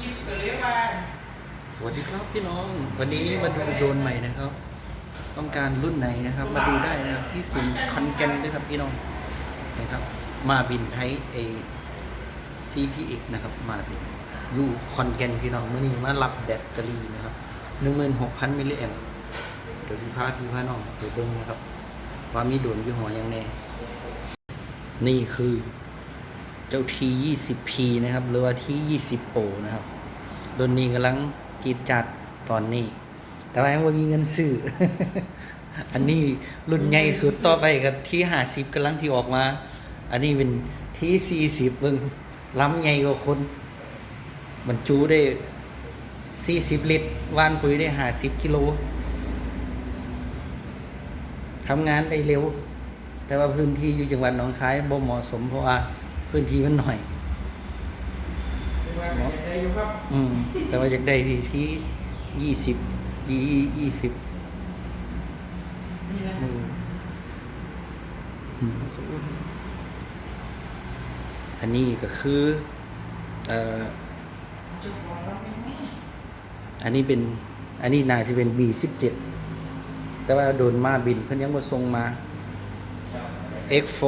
ยิสก็เลยว่าสวัสดีครับพี่น้อง วันนี้มาดูโดรนใหม่นะครับ ต้องการรุ่นไหนนะครับ มาดูได้นะครับที่ศูนย์คอนแกนด้วยครับพี่น้องนะครับ มาบินไทยเอ CPX นะครับ มาบินอยู่คอนแกนพี่น้องเมื่อนี้มารับแบตเตอรี่นะครับ16,000มิลลิแอมป์เดี๋ยวพี่พาพี่พาน้องไปเบิ้งนะครับ ว่ามีโดรนยี่ห้อหยังแน่นี่คือ เจ้า T20P นะครับ หรือว่า T20 Pro นะครับรุ่นนี้กำลังจีดจัดตอนนี้ แต่ว่ายังไม่มีเงินซื้อ อันนี้รุ่นใหญ่สุดต่อไปกับที่ห้าสิบกำลังที่ออกมา อันนี้เป็นที่สี่สิบเบิ่งล้ำใหญ่กว่าคนบรรจุได้สี่สิบลิตรว่านปุ๋ยได้ห้าสิบกิโลทำงานได้เร็ว แต่ว่าพื้นที่อยู่จังหวัดหนองคายบ่เหมาะสมเพราะว่า พื้นที่มันหน่อยคือว่าอะไรอยู่ครับอืม แต่ว่าอยากได้ที่ที่ยี่สิบยี่ยี่สิบนี่นะมืออืมอันนี้ก็คือเอ่อเจ้าของเราไม่มีอันนี้เป็น อันนี้น่าจะเป็น B สิบเจ็ดแต่ว่าโดนมาบินเพิ่นยังบ่ส่งมา X4